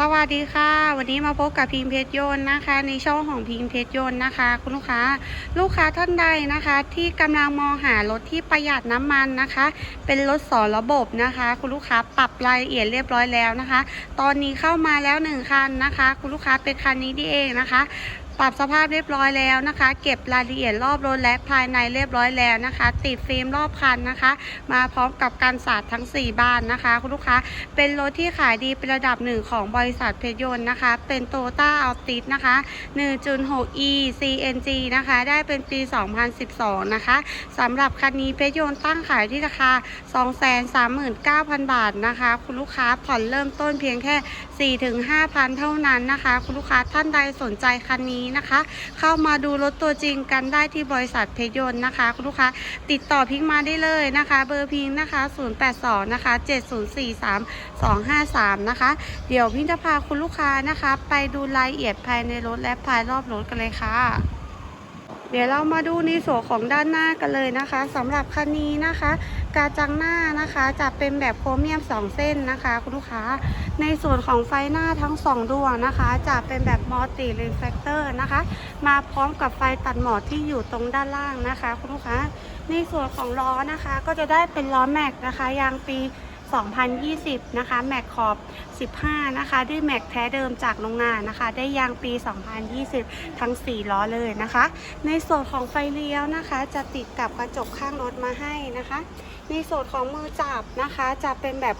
สวัสดีค่ะ วันนี้มาพบกับพิมพ์เพชรยนต์นะคะ ในช่องของพิมพ์เพชรยนต์นะคะ คุณลูกค้าลูกค้าท่านใดนะคะ ที่กำลังมองหารถที่ประหยัดน้ำมันนะคะ เป็นรถสอนระบบนะคะ คุณลูกค้าปรับรายละเอียดเรียบร้อยแล้วนะคะ ตอนนี้เข้ามาแล้วหนึ่งคันนะคะ คุณลูกค้าเป็นคันนี้ดีเองนะคะ ปรับสภาพเรียบร้อยแล้วนะคะ เก็บรายละเอียดรอบรถและภายในเรียบร้อยแล้วนะคะ ติดฟิล์มรอบคันนะคะ มาพร้อมกับการสาดทั้ง 4 บานนะคะคุณลูกค้าเป็นรถที่ขายดีเป็นระดับหนึ่งของบริษัทเพชรยนต์นะคะ เป็นโตต้าอัลติสนะคะ 1.6e CNG นะคะ ได้เป็นปี 2012 นะคะสำหรับคันนี้เพชรยนต์ตั้งขายที่ราคา 239,000 บาทนะคะ คุณลูกค้าผ่อนเริ่มต้นเพียงแค่ 4-5,000 เท่านั้นนะคะ คุณลูกค้าท่านใดสนใจคันนี้นะคะ เข้ามาดูรถตัวจริงกันได้ที่บริษัทเพยนต์นะคะ คุณลูกค้าติดต่อพิงมาได้เลยนะคะ เบอร์พิงนะคะ 082 นะคะ 7043 253 นะคะ เดี๋ยวพิงจะพาคุณลูกค้านะคะ ไปดูรายละเอียดภายในรถและภายรอบรถกันเลยค่ะ เดี๋ยวเรามาดูในส่วนของด้านหน้ากันเลยนะคะสำหรับคันนี้นะคะ กาจังหน้านะคะจะเป็นแบบโครเมียม 2 เส้นนะคะ คุณลูกค้า ในส่วนของไฟหน้าทั้ง 2 ดวงนะคะ จะเป็นแบบมัลติเรฟ l คเตอร์นะคะ มาพร้อมกับไฟตัดหมอกที่อยู่ตรงด้านล่างนะคะ คุณลูกค้า ในส่วนของล้อนะคะ ก็จะได้เป็นล้อแม็กนะคะยางปี 2020 นะคะ แม็กขอบ 15 นะคะ ด้วยแม็กแท้เดิมจากโรงงานนะคะ ได้ยางปี 2020 ทั้ง 4 ล้อเลยนะคะ ในส่วนของไฟเลี้ยวนะคะ จะติดกับกระจกข้างรถมาให้นะคะ ในส่วนของมือจับนะคะ จะเป็นแบบ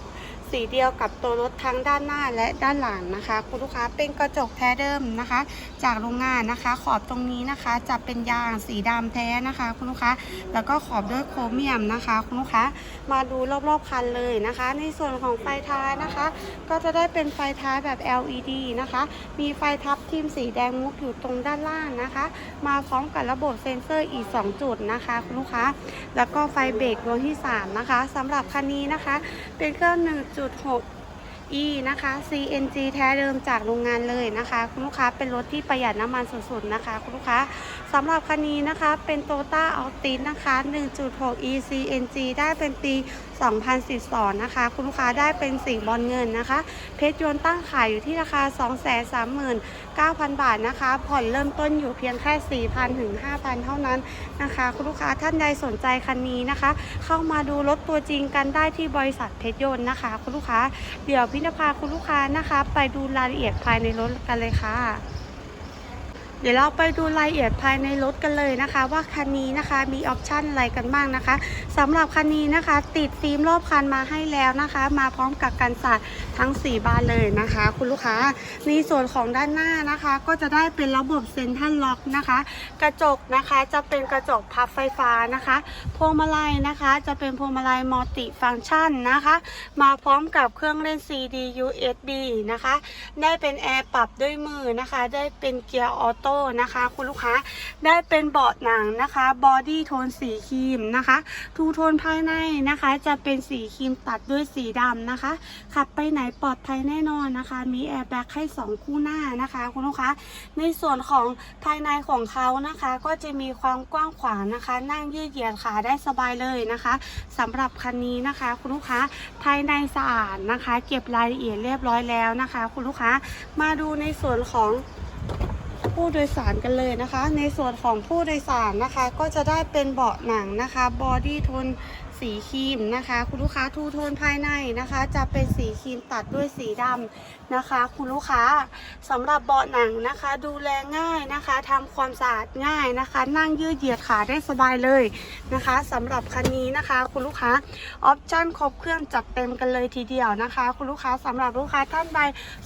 สีเดียวกับตัวรถทั้งด้านหน้าและด้านหลังนะคะ คุณลูกค้าเป็นกระจกแท้เดิมนะคะ จากโรงงานนะคะ ขอบตรงนี้นะคะจะเป็นยางสีดำแท้นะคะ คุณลูกค้าแล้วก็ขอบด้วยโครเมียมนะคะ คุณลูกค้ามาดูรอบๆคันเลยนะคะ ในส่วนของไฟท้ายนะคะ ก็จะได้เป็นไฟท้ายแบบ LED นะคะ มีไฟทับทิมสีแดงมุกอยู่ตรงด้านล่างนะคะ มาพร้อมกับระบบเซ็นเซอร์อีก 2 จุดนะคะ คุณลูกค้าแล้วก็ไฟเบรกดวงที่ 3 นะคะสำหรับคันนี้นะคะ เป็นเครื่องหนึ่ง1.6 E นะคะ CNG แท้เดิมจากโรงงานเลยนะคะ คุณลูกค้าเป็นรถที่ประหยัดน้ำมันสุดๆนะคะ คุณลูกค้าสำหรับคันนี้นะคะเป็นโตต้าอัลตินะคะ 1.6 E CNG ได้เป็นปี 2012 นะคะ คุณลูกค้าได้เป็นสีบอลเงินนะคะ เพชรยนต์ตั้งขายอยู่ที่ราคา 239,000 บาทนะคะ ผ่อนเริ่มต้นอยู่เพียงแค่ 4,000 ถึง 5,000 เท่านั้นนะคะ คุณลูกค้าท่านใดสนใจคันนี้นะคะ เข้ามาดูรถตัวจริงกันได้ที่บริษัทเพชรยนต์นะคะ คุณลูกค้าเดี๋ยวพินพาคุณลูกค้านะคะ ไปดูรายละเอียดภายในรถกันเลยค่ะ เดี๋ยวเราไปดูรายละเอียดภายในรถกันเลยนะคะ ว่าคันนี้นะคะมีออปชันอะไรกันบ้างนะคะสำหรับคันนี้นะคะ ติดฟิล์มรอบคันมาให้แล้วนะคะ มาพร้อมกับกันสาดทั้ง 4 บานเลยนะคะ คุณลูกค้าในส่วนของด้านหน้านะคะ ก็จะได้เป็นระบบเซ็นทรัลล็อกนะคะ กระจกนะคะจะเป็นกระจกพับไฟฟ้านะคะพวงมาลัยนะคะจะเป็นพวงมาลัยมัลติฟังก์ชันนะคะ มาพร้อมกับเครื่องเล่น CD USB นะคะ ได้เป็นแอร์ปรับด้วยมือนะคะ ได้เป็นเกียร์ออโต้นะคะ คุณลูกค้าได้เป็นเบาะหนังนะคะบอดี้โทนสีครีมนะคะทูโทนภายในนะคะ จะเป็นสีครีมตัดด้วยสีดำนะคะ ขับไปไหนปลอดภัยแน่นอนนะคะ มีแอร์แบ็กให้ 2 คู่หน้านะคะ คุณลูกค้าในส่วนของภายในของเขานะคะ ก็จะมีความกว้างขวางนะคะ นั่งยืดเหยียดขาได้สบายเลยนะคะสำหรับคันนี้นะคะ คุณลูกค้าภายในสะอาดนะคะ เก็บรายละเอียดเรียบร้อยแล้วนะคะ คุณลูกค้ามาดูในส่วนของ ผู้โดยสารกันเลยนะคะ ในส่วนของผู้โดยสารนะคะ ก็จะได้เป็นเบาะหนังนะคะบอดี้ทน สีครีมนะคะ คุณลูกค้าทูโทนภายในนะคะ จะเป็นสีครีมตัดด้วยสีดำนะคะ คุณลูกค้าสำหรับเบาะหนังนะคะ ดูแลง่ายนะคะทำความสะอาดง่ายนะคะ นั่งยืดเหยียดขาได้สบายเลยนะคะสำหรับคันนี้นะคะ คุณลูกค้าออปชั่นครบเครื่องจัดเต็มกันเลยทีเดียวนะคะ คุณลูกค้าสำหรับลูกค้าท่านใด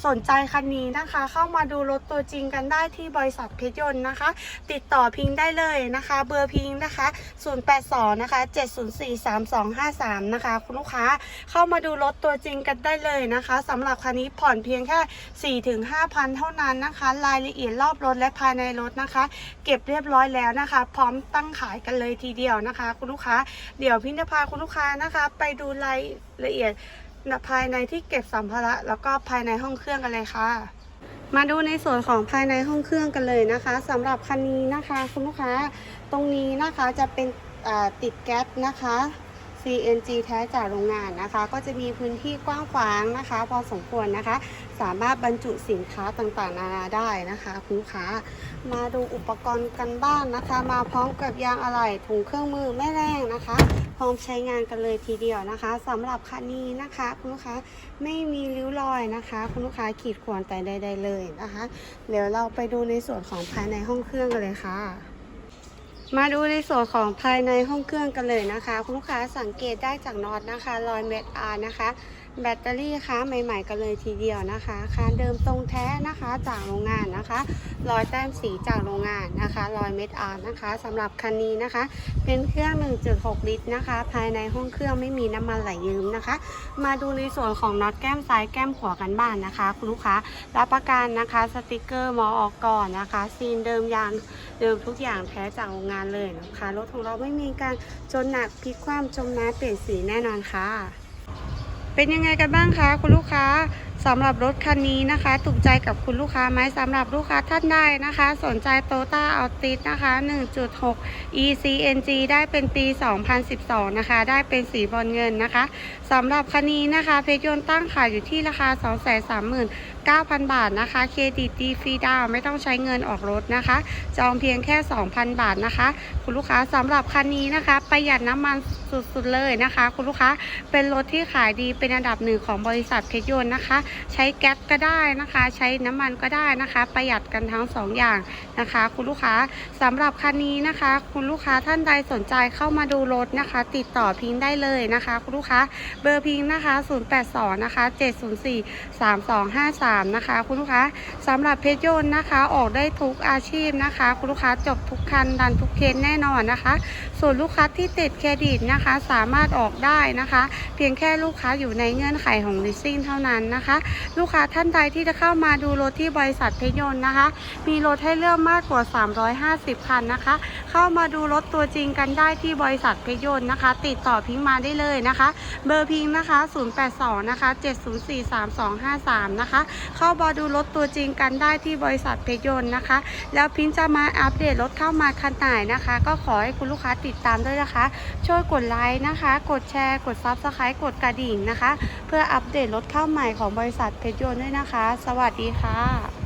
สนใจคันนี้นะคะ เข้ามาดูรถตัวจริงกันได้ที่บริษัทเพชรยนต์นะคะ ติดต่อพิงได้เลยนะคะ เบอร์พิงนะคะ 082 นะคะ 704 3253 นะคะ คุณลูกค้าเข้ามาดูรถตัวจริงกันได้เลยนะคะสำหรับคันนี้ผ่อนเพียงแค่ 4-5,000 เท่านั้นนะคะ รายละเอียดรอบรถและภายในรถนะคะ เก็บเรียบร้อยแล้วนะคะ พร้อมตั้งขายกันเลยทีเดียวนะคะ คุณลูกค้าเดี๋ยวพิงจะพาคุณลูกค้านะคะ ไปดูรายละเอียดภายในที่เก็บสัมภาระแล้วก็ภายในห้องเครื่องกันเลยค่ะมาดูในส่วนของภายในห้องเครื่องกันเลยนะคะสำหรับคันนี้นะคะ คุณลูกค้าตรงนี้นะคะจะเป็นติดแก๊สนะคะ CNG แท้จากโรงงานนะคะ ก็จะมีพื้นที่กว้างขวางนะคะ พอสมควรนะคะ สามารถบรรจุสินค้าต่างๆ นานาได้นะคะคุณลูกค้ามาดูอุปกรณ์กันบ้างนะคะ มาพร้อมกับยางอะไหล่ถุงเครื่องมือแม่แรงนะคะ พร้อมใช้งานกันเลยทีเดียวนะคะสำหรับคันนี้นะคะ คุณลูกค้าไม่มีริ้วรอยนะคะ คุณลูกค้าขีดข่วนแต่ใดๆเลยนะคะ เดี๋ยวเราไปดูในส่วนของภายในห้องเครื่องกันเลยค่ะ มาดูในส่วนของภายในห้องเครื่องกันเลยนะคะ คุณลูกค้าสังเกตได้จากน็อตนะคะรอยเม็ดอาร์นะคะ แบตเตอรี่คะใหม่ ๆ กันเลยทีเดียวนะคะคานเดิมตรงแท้นะคะจากโรงงานนะคะ รอยแต้มสีจากโรงงานนะคะรอยเม็ดอาร์นะคะสำหรับคันนี้นะคะ เป็นเครื่อง 1.6 ลิตรนะคะ ภายในห้องเครื่องไม่มีน้ำมันไหลยืมนะคะ มาดูในส่วนของน็อตแก้มซ้ายแก้มขวากันบ้างนะคะ คุณลูกค้ารับประกันนะคะสติกเกอร์มอออกก่อนนะคะซีนเดิมยางเดิมทุกอย่างแท้จากโรงงานเลยนะคะรถของเราไม่มีการจนหนักพลิกคว่ำจมน้ำเปลี่ยนสีแน่นอนค่ะ เป็นยังไงกันบ้างคะคุณลูกค้า สำหรับรถคันนี้นะคะ ถูกใจกับคุณลูกค้าไหมสำหรับลูกค้าท่านใดนะคะ สนใจโตต้าอัลติสนะคะ 1.6 ECNG ได้เป็นปี 2012 นะคะ ได้เป็นสีบอลเงินนะคะสำหรับคันนี้นะคะ เพชรยนต์ตั้งขายอยู่ที่ราคา 239,000 บาทนะคะเครดิตดีฟรีดาวไม่ต้องใช้เงินออกรถนะคะ จองเพียงแค่ 2,000 บาทนะคะ คุณลูกค้าสำหรับคันนี้นะคะ ประหยัดน้ำมันสุดๆเลยนะคะ คุณลูกค้าเป็นรถที่ขายดีเป็นอันดับหนึ่งของบริษัทเพชรยนต์นะคะใช้แก๊สก็ได้นะคะ ใช้น้ำมันก็ได้นะคะ ประหยัดกันทั้งสองอย่างนะคะ คุณลูกค้าสำหรับคันนี้นะคะ คุณลูกค้าท่านใดสนใจเข้ามาดูรถนะคะ ติดต่อพิงได้เลยนะคะ คุณลูกค้าเบอร์พิงนะคะ 082 นะคะ 704 3253 นะคะ คุณลูกค้าสำหรับเพชรยนต์นะคะ ออกได้ทุกอาชีพนะคะ คุณลูกค้าจบทุกคันดันทุกเคสแน่นอนนะคะ ส่วนลูกค้าที่ติดเครดิตนะคะ สามารถออกได้นะคะ เพียงแค่ลูกค้าอยู่ในเงื่อนไขของ leasing เท่านั้นนะคะลูกค้าท่านใดที่จะเข้ามาดูรถที่บริษัทเพชรยนต์นะคะ มีรถให้เลือกมากกว่า 350 คันนะคะ เข้ามาดูรถตัวจริงกันได้ที่บริษัทเพชรยนต์นะคะ ติดต่อพิงค์มาได้เลยนะคะ เบอร์พิงค์นะคะ 082 นะคะ 704 3253 นะคะ เข้ามาดูรถตัวจริงกันได้ที่บริษัทเพชรยนต์นะคะ แล้วพิงค์จะมาอัปเดตรถเข้ามาคันไหนนะคะ ก็ขอให้คุณลูกค้าติดตามด้วยนะคะ ช่วยกดไลค์นะคะ กดแชร์ กดซับสไครต์กดกระดิ่งนะคะ เพื่ออัปเดตรถเข้าใหม่ของบริริษัทเพชรยนต์ด้วยนะคะ สวัสดีค่ะ